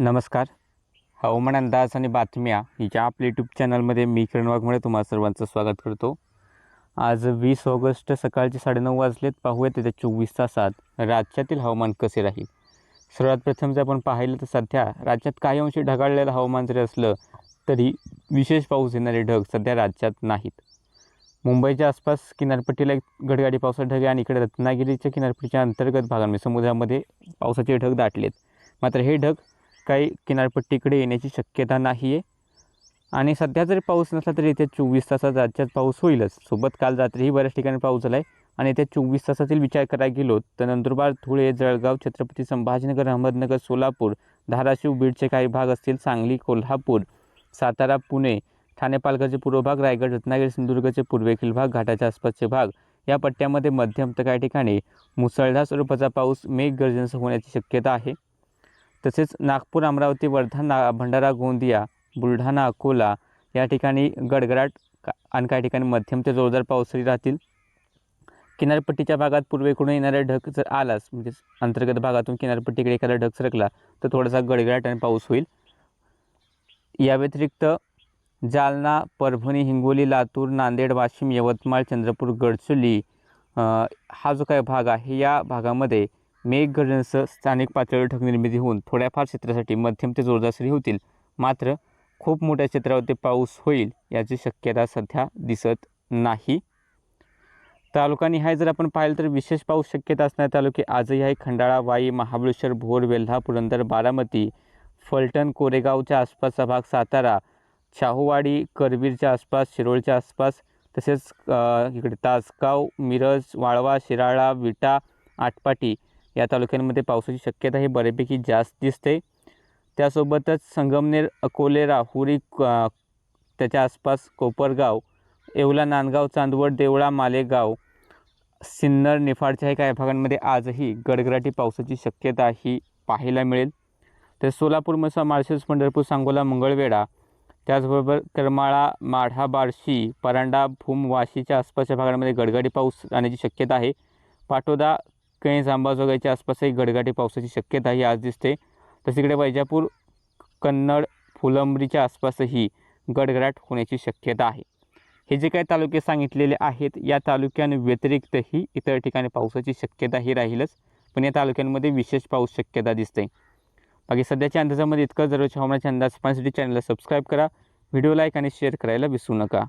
नमस्कार. हवामान अंदाज आणि बातम्या हिच्या आपल्या यूट्यूब चॅनलमध्ये मी किरण वाघमोडे तुम्हा सर्वांचं स्वागत करतो. आज वीस ऑगस्ट सकाळचे साडेनऊ वाजलेत. पाहूयात येत्या चोवीस तासात राज्यातील हवामान कसे राहील? सर्वात प्रथम जर आपण पाहिलं तर सध्या राज्यात काही अंशी ढगाळलेलं हवामान जरी असलं तरी विशेष पाऊस येणारे ढग सध्या राज्यात नाहीत. मुंबईच्या आसपास किनारपट्टीला एक गडगाडी पावसाचे ढग आहे आणि इकडे रत्नागिरीच्या किनारपट्टीच्या अंतर्गत भागांमध्ये समुद्रामध्ये पावसाचे ढग दाटलेत. मात्र हे ढग काही किनारपट्टीकडे येण्याची शक्यता नाही आहे आणि सध्या जरी पाऊस नसला तरी येत्या चोवीस तासात राज्यात पाऊस होईलच. सोबत काल रात्रीही बऱ्याच ठिकाणी पाऊस झाला आहे आणि येत्या चोवीस तासातील विचार करायला गेलो तर नंदुरबार धुळे जळगाव छत्रपती संभाजीनगर अहमदनगर सोलापूर धाराशिव बीडचे काही भाग असतील सांगली कोल्हापूर सातारा पुणे ठाणे पालघरचे पूर्व भाग रायगड रत्नागिरी सिंधुदुर्गचे पूर्वेखील भाग घाटाच्या आसपासचे भाग. या पट्ट्यामध्ये मध्यम तर काही ठिकाणी मुसळधार स्वरूपाचा पाऊस मेघगर्जनेसह होण्याची शक्यता आहे. तसेच नागपूर अमरावती वर्धा ना भंडारा गोंदिया बुलढाणा अकोला या ठिकाणी गडगडाट का आणि काही ठिकाणी मध्यम ते जोरदार पावसाळी राहतील. किनारपट्टीच्या भागात पूर्वेकडून येणारा ढग जर आलाच म्हणजे अंतर्गत भागातून किनारपट्टीकडे एखादा ढग सरकला तर थोडासा गडगडाट आणि पाऊस होईल. या व्यतिरिक्त जालना परभणी हिंगोली लातूर नांदेड वाशिम यवतमाळ चंद्रपूर गडचिरोली हा जो काही भाग आहे या भागामध्ये मेघगर्जनेसह स्थानिक पातळीवर ढगनिर्मिती होऊन थोड्याफार क्षेत्रासाठी मध्यम ते जोरदार सरी होतील. मात्र खूप मोठ्या क्षेत्रावरती पाऊस होईल याची शक्यता सध्या दिसत नाही. तालुकानिहाय जर आपण पाहिलं तर विशेष पाऊस शक्यता असणारे तालुके आजही आहे खंडाळा वाई महाबळेश्वर भोर वेल्हा पुरंदर बारामती फलटण कोरेगावच्या आसपासचा भाग सातारा शाहूवाडी करवीरच्या आसपास शिरोळच्या आसपास तसेच इकडे तासगाव मिरज वाळवा शिराळा विटा आटपाटी या तालुक्यांमध्ये पावसाची शक्यता ही बऱ्यापैकी जास्त दिसते. त्यासोबतच संगमनेर अकोले राहुरी क- त्याच्या आसपास कोपरगाव येवला नांदगाव चांदवड देवळा मालेगाव सिन्नर निफाडच्या काही भागांमध्ये आजही गडगडाटी पावसाची शक्यता ही पाहायला मिळेल. तर सोलापूर मसा माळशेज पंढरपूर सांगोला मंगळवेढा त्याचबरोबर करमाळा माढा बार्शी परांडा भूम वाशीच्या आसपासच्या भागांमध्ये गडगडी पाऊस राहण्याची शक्यता आहे. पाटोदा कैज जांबाजोगाईच्या आसपासही गडगाटी पावसाची शक्यता ही आज दिसते. तसं इकडे वैजापूर कन्नड फुलंब्रीच्या आसपासही गडगडाट होण्याची शक्यता आहे. हे जे काही तालुके सांगितलेले आहेत या तालुक्यांव्यतिरिक्तही इतर ठिकाणी पावसाची शक्यता ही राहीलच पण या तालुक्यांमध्ये विशेष पाऊस शक्यता दिसते. बाकी सध्याच्या अंदाजामध्ये इतकं जरूरच्या हवामानाच्या अंदाज पाहण्यासाठी चॅनलला सबस्क्राईब करा. व्हिडिओ लाईक आणि शेअर करायला विसरू नका.